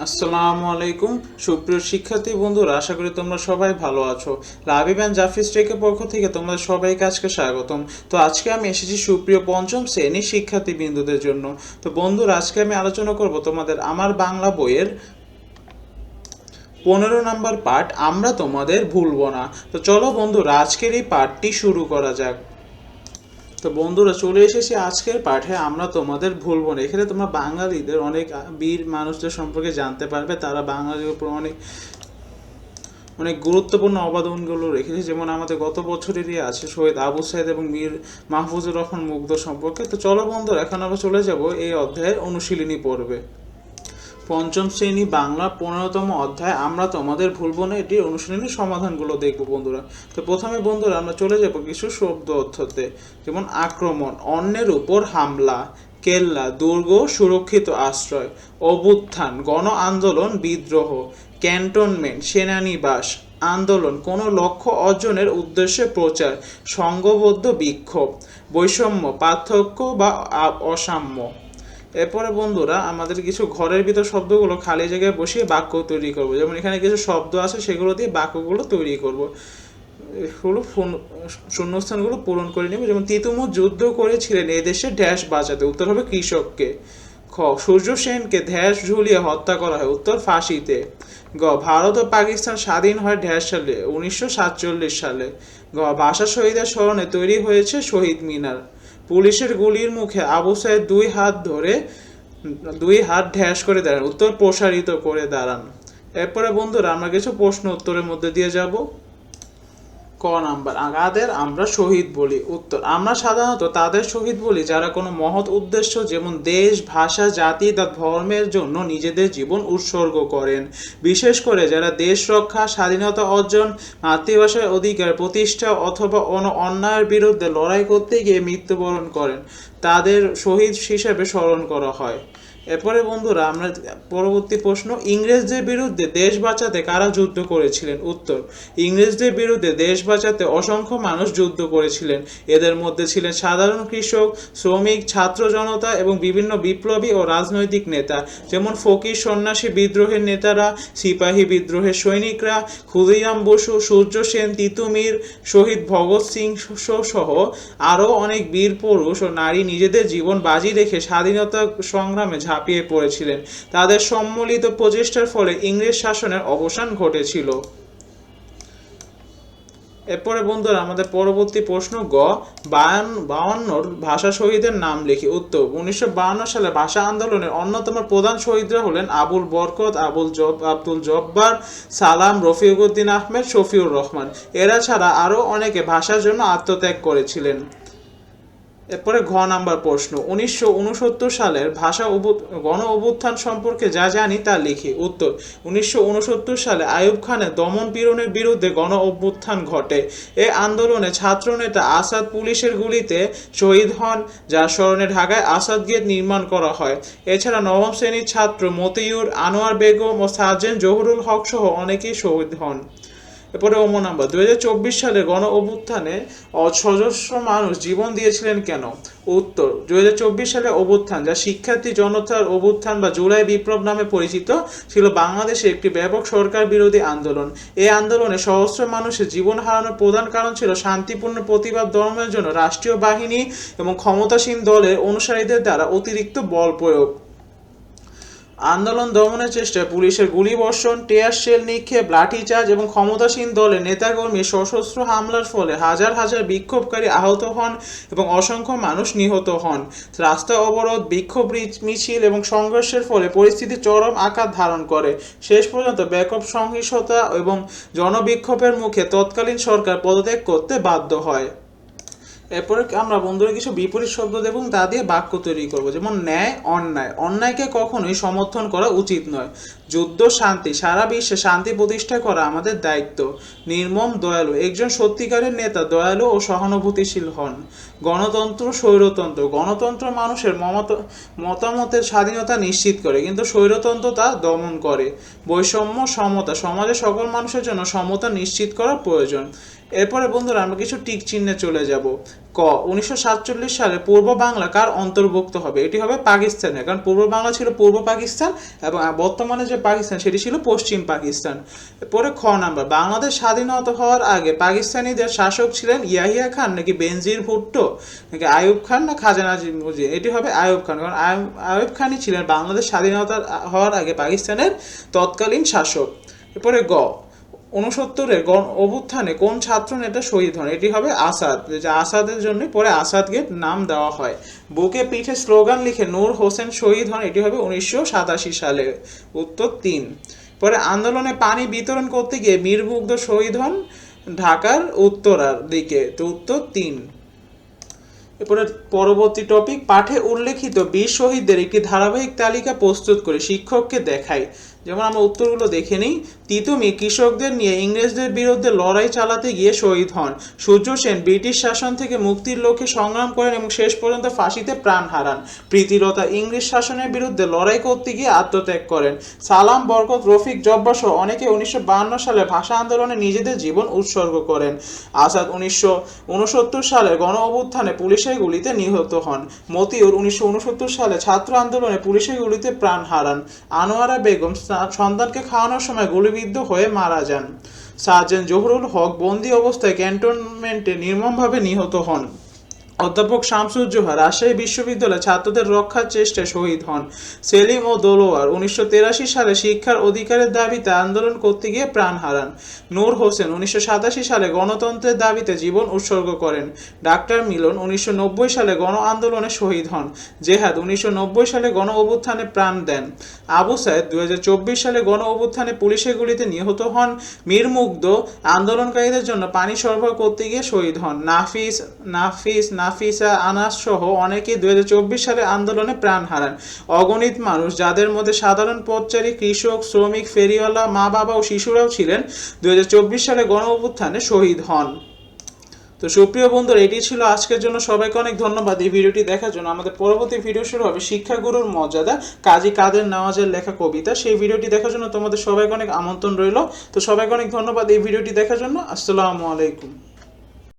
আসসালামু আলাইকুম। সুপ্রিয় শিক্ষার্থী বন্ধুরা, আশা করি তোমরা সবাই ভালো আছো। লাভিব অ্যান্ড জাফিস টেকের পক্ষ থেকে তোমাদের সবাইকে আজকে স্বাগতম। তো আজকে আমি এসেছি সুপ্রিয় পঞ্চম শ্রেণির শিক্ষার্থী বিন্দুদের জন্য। তো বন্ধুরা, আজকে আমি আলোচনা করব তোমাদের আমার বাংলা বইয়ের পনেরো নাম্বার পার্ট আমরা তোমাদের ভুলবো না। তো চলো বন্ধুরা, আজকের এই পার্টটি শুরু করা যাক। তো বন্ধুরা চলে এসেছি আজকের পাঠে। আমরা তোমাদের ভুলবো না। এখানে তোমরা বাঙালিদের অনেক বীর মানুষদের সম্পর্কে জানতে পারবে। তারা বাঙালির উপর অনেক অনেক গুরুত্বপূর্ণ অবদানগুলো রেখেছে। যেমন আমাদের গত বছরেরই আছে শহীদ আবু সাইদ এবং মীর মাহফুজুর রহমান মুগ্ধ সম্পর্কে। তো চলো বন্ধুরা, এখন আমরা চলে যাব এই অধ্যায়ের অনুশীলনী পর্বে। পঞ্চম শ্রেণি বাংলা পনেরোতম অধ্যায়, আমরা তোমাদের ভুলবো না এটির অনুশীলনী সমাধানগুলো দেখব বন্ধুরা। তো প্রথমে বন্ধুরা, আমরা চলে যাব কিছু শব্দ অর্থতে, যেমন আক্রমণ, অন্যের উপর হামলা, কেল্লা, দুর্গ, সুরক্ষিত আশ্রয়, অভ্যুত্থান, গণ আন্দোলন, বিদ্রোহ, ক্যান্টনমেন্ট, সেনানিবাস, আন্দোলন, কোনো লক্ষ্য অর্জনের উদ্দেশ্যে প্রচার, সংঘবদ্ধ বিক্ষোভ, বৈষম্য, পার্থক্য বা অসাম্য। এরপরে বন্ধুরা আমাদের কিছু ঘরের ভিতর শব্দগুলো খালি জায়গায় বসিয়ে বাক্য তৈরি করব। যেমন এখানে কিছু শব্দ আছে, সেগুলো দিয়ে বাক্যগুলো তৈরি করব। এগুলো শূন্যস্থানগুলো পূরণ করে নেব। যেমন, তিতুমুর যুদ্ধ করেছিলেন এদেশে ড্যাশ বাঁচাতে উত্তর হবে কৃষককে। খ, সূর্য সেনকে ধ্যাস ঝুলিয়ে হত্যা করা হয়। উত্তর, ফাঁসিতে। গ, ভারত ও পাকিস্তান স্বাধীন হয় ঢ্যাস সালে, উনিশশো সাতচল্লিশ সালে। গ ভাষা শহীদের স্মরণে তৈরি হয়েছে শহীদ মিনার। পুলিশের গুলির মুখে আবু সাইদ দুই হাত ধরে, দুই হাত ঢ্যাস করে দাঁড়ান, উত্তর প্রসারিত করে দাঁড়ান। এরপরে বন্ধুরা, আমরা কিছু প্রশ্ন উত্তরের মধ্যে দিয়ে যাব। ক নাম্বার কাদের আমরা শহীদ বলি। উত্তর, আমরা সাধারণত তাদের শহীদ বলি যারা কোনো মহৎ উদ্দেশ্য যেমন দেশ, ভাষা, জাতি বা ধর্মের জন্য নিজেদের জীবন উৎসর্গ করেন। বিশেষ করে যারা দেশ রক্ষা, স্বাধীনতা অর্জন মাতৃভাষার অধিকার, প্রতিষ্ঠা অথবা অন্য অন্যায়ের বিরুদ্ধে লড়াই করতে গিয়ে মৃত্যুবরণ করেন, তাদের শহীদ হিসেবে স্মরণ করা হয়। এরপরে বন্ধুরা, আমরা পরবর্তী প্রশ্ন, ইংরেজদের বিরুদ্ধে দেশ বাঁচাতে কারা যুদ্ধ করেছিলেন? উত্তর, ইংরেজদের বিরুদ্ধে দেশ বাঁচাতে অসংখ্য মানুষ যুদ্ধ করেছিলেন। এদের মধ্যে ছিলেন সাধারণ কৃষক, শ্রমিক, ছাত্র জনতা এবং বিভিন্ন বিপ্লবী ও রাজনৈতিক নেতা। যেমন ফকির সন্ন্যাসী বিদ্রোহের নেতারা, সিপাহী বিদ্রোহের সৈনিকরা, ক্ষুদিরাম বসু, সূর্য সেন তিতুমির শহীদ ভগৎ সিং সহ আরও অনেক বীর পুরুষ ও নারী নিজেদের জীবন বাজি রেখে স্বাধীনতা সংগ্রামে ঝাঁপিয়ে পড়েছিলেন। তাদের সম্মিলিত প্রচেষ্টার ফলে ইংরেজ শাসনের অবসান ঘটেছিল। এরপরে বন্ধুরা, আমাদের পরবর্তী প্রশ্ন, গ, বায়ান, বায়ান্নর ভাষা শহীদের নাম লিখি। উত্তর, উনিশশো বায়ান্ন সালে ভাষা আন্দোলনের অন্যতম প্রধান শহীদরা হলেন আবুল বরকত, আবুল জব, আব্দুল জব্বার, সালাম রফিউদ্দিন আহমেদ, শফিউর রহমান। এরা ছাড়া আরও অনেকে ভাষার জন্য আত্মত্যাগ করেছিলেন। এরপরে ঘ নাম্বার প্রশ্ন। উনিশশো উনসত্তর সালের ভাষা গণ অভ্যুত্থান সম্পর্কে যা জানি তা লিখি। উত্তর, উনিশশো উনসত্তর সালে আইয়ুব খানের দমন পীড়নের বিরুদ্ধে গণ অভ্যুত্থান ঘটে। এ আন্দোলনে ছাত্রনেতা আসাদ পুলিশের গুলিতে শহীদ হন যার স্মরণে ঢাকায় আসাদ গেট নির্মাণ করা হয়। এছাড়া নবম শ্রেণির ছাত্র মতিউর আনোয়ার বেগম ও সার্জেন্ট জহুরুল হক সহ অনেকেই শহীদ হন। এরপরে ওমো নাম্বার দুই হাজার চব্বিশ সালে গণ অভ্যুত্থানে অসহস্র মানুষ জীবন দিয়েছিলেন কেন? উত্তর দুই হাজার চব্বিশ সালে অভ্যুত্থান, যা শিক্ষার্থী জনতার অভ্যুত্থান বা জুলাই বিপ্লব নামে পরিচিত, ছিল বাংলাদেশে একটি ব্যাপক সরকার বিরোধী আন্দোলন। এই আন্দোলনে সহস্র মানুষের জীবন হারানোর প্রধান কারণ ছিল শান্তিপূর্ণ প্রতিবাদ দমনের জন্য রাষ্ট্রীয় বাহিনী এবং ক্ষমতাসীন দলের অনুসারীদের দ্বারা অতিরিক্ত বল প্রয়োগ। আন্দোলন দমনের চেষ্টায় পুলিশের গুলিবর্ষণ, টিয়ার শেল নিক্ষেপ, লাঠিচার্জ এবং ক্ষমতাসীন দলের নেতাকর্মী সশস্ত্র হামলার ফলে হাজার হাজার বিক্ষোভকারী আহত হন এবং অসংখ্য মানুষ নিহত হন। রাস্তা অবরোধ, বিক্ষোভ মিছিল এবং সংঘর্ষের ফলে পরিস্থিতি চরম আকার ধারণ করে। শেষ পর্যন্ত ব্যাপক সহিংসতা এবং জনবিক্ষোভের মুখে তৎকালীন সরকার পদত্যাগ করতে বাধ্য হয়। এরপরে আমরা বন্ধুরা কিছু বিপরীত শব্দ দেব তা দিয়ে বাক্য তৈরি করব। যেমন ন্যায়, অন্যায়। অন্যায়কে কখনোই সমর্থন করা উচিত নয়। যুদ্ধ, শান্তি। সারা বিশ্বে শান্তি প্রতিষ্ঠা করা আমাদের দায়িত্ব। নির্মম, দয়ালু। একজন সত্যিকারের নেতা দয়ালু ও সহানুভূতিশীল হন। গণতন্ত্র, স্বৈরতন্ত্র। গণতন্ত্র মানুষের মতামতের স্বাধীনতা নিশ্চিত করে, কিন্তু স্বৈরতন্ত্র তা দমন করে। বৈষম্য, সমতা। সমাজে সকল মানুষের জন্য সমতা নিশ্চিত করা প্রয়োজন। এরপরে বন্ধুরা আমরা কিছু টিক চিহ্নে চলে যাব। ক, উনিশশো সাতচল্লিশ সালে পূর্ব বাংলা কার অন্তর্ভুক্ত হবে? এটি হবে পাকিস্তানের, কারণ পূর্ব বাংলা ছিল পূর্ব পাকিস্তান এবং বর্তমানে যে পাকিস্তান সেটি ছিল পশ্চিম পাকিস্তান। এরপরে খ নাম্বার, বাংলাদেশ স্বাধীনতা হওয়ার আগে পাকিস্তানিদের শাসক ছিলেন ইয়াহিয়া খান নাকি বেনজির ভুট্টো, নাকি আয়ুব খান না খাজা নাজিম উদ্দিন এটি হবে আয়ুব খান, কারণ আয়ুব খানই ছিলেন বাংলাদেশ স্বাধীনতা হওয়ার আগে পাকিস্তানের তৎকালীন শাসক। এরপরে গ উনসত্তরের গণ অভ্যুত্থানে কোন ছাত্র নেতা শহীদ হন? এটি হবে আসাদ, যে আসাদের জন্য পরে আসাদকে নাম দেওয়া হয়। বুকে পিঠে স্লোগান লিখে নূর হোসেন শহীদ হন, এটি হবে উনিশশো সাতাশি সালে। উত্তর তিন। পরে আন্দোলনে পানি বিতরণ করতে গিয়ে বীরমুগ্ধ শহীদ হন ঢাকার উত্তরার দিকে। তো উত্তর তিন। এরপরে পরবর্তী টপিক পাঠে উল্লেখিত বীর শহীদদের একটি ধারাবাহিক তালিকা প্রস্তুত করে শিক্ষককে দেখাই। যেমন আমরা উত্তরগুলো দেখে নিই, তিতুমি কৃষকদের নিয়ে ইংরেজদের বিরুদ্ধে লড়াই চালাতে গিয়ে শহীদ হন। সূর্য সেন ব্রিটিশ শাসন থেকে মুক্তির লক্ষ্যে সংগ্রাম করেন এবং শেষ পর্যন্ত ফাঁসিতে প্রাণ হারান। প্রীতিলতা ইংরেজ শাসনের বিরুদ্ধে লড়াই করতে গিয়ে আত্মত্যাগ করেন। সালাম বরকত, রফিক জব্বার সহ অনেকে উনিশশো সালে ভাষা আন্দোলনে নিজেদের জীবন উৎসর্গ করেন। আসাদ উনিশশো উনসত্তর সালে গণ অভ্যুত্থানে পুলিশের গুলিতে নিহত হন। মতিউর উনিশশো উনসত্তর সালে ছাত্র আন্দোলনে পুলিশের গুলিতে প্রাণ হারান। আনোয়ারা বেগম সন্তানকে খাওয়ানোর সময় গুলিবিদ্ধ হয়ে মারা যান। সার্জেন্ট জহুরুল হক বন্দি অবস্থায় ক্যান্টনমেন্টে নির্মমভাবে নিহত হন। অধ্যাপক শামসুজ্জোহা রাজশাহী বিশ্ববিদ্যালয়ে ছাত্রদের রক্ষার চেষ্টায় শহীদ হন। সেলিম ও দোলোয়ার উনিশশো সালে শিক্ষার অধিকারের দাবিতে আন্দোলন করতে গিয়ে প্রাণ হারান। নূর হোসেন উনিশশো সাতাশি সালে গণতন্ত্রের দাবিতে জীবন উৎসর্গ করেন। ডাক্তার মিলন উনিশশো নব্বই সালে গণ আন্দোলনে শহীদ হন। জেহাদ উনিশশো নব্বই সালে গণ অভ্যুত্থানে প্রাণ দেন। আবু সাইদ দুই সালে গণ অভ্যুত্থানে পুলিশের গুলিতে নিহত হন। মীর মুগ্ধ আন্দোলনকারীদের জন্য পানি সরবরাহ করতে গিয়ে শহীদ হন। নাফিস নাফিস নাফিসা, আনাস সহ অনেকেই দুই সালে আন্দোলনে প্রাণ হারান। অগণিত মানুষ যাদের মধ্যে সাধারণ পথচারী, কৃষক, শ্রমিক, ফেরিওয়ালা মা বাবা ও শিশুরাও ছিলেন দুই হাজার চব্বিশ সালে গণ অভ্যুত্থানে শহীদ হন। তো সুপ্রিয় বন্ধুরা, এটি ছিল আজকের জন্য। সবাইকে অনেক ধন্যবাদ এই ভিডিওটি দেখার জন্য। আমাদের পরবর্তী ভিডিও শুরু হবে শিক্ষাগুরুর মর্যাদা, কাজী কাদের নওয়াজের লেখা কবিতা। সেই ভিডিওটি দেখার জন্য তোমাদের সবাইকে অনেক আমন্ত্রণ রইল। তো সবাইকে অনেক ধন্যবাদ এই ভিডিওটি দেখার জন্য। আসসালামু আলাইকুম।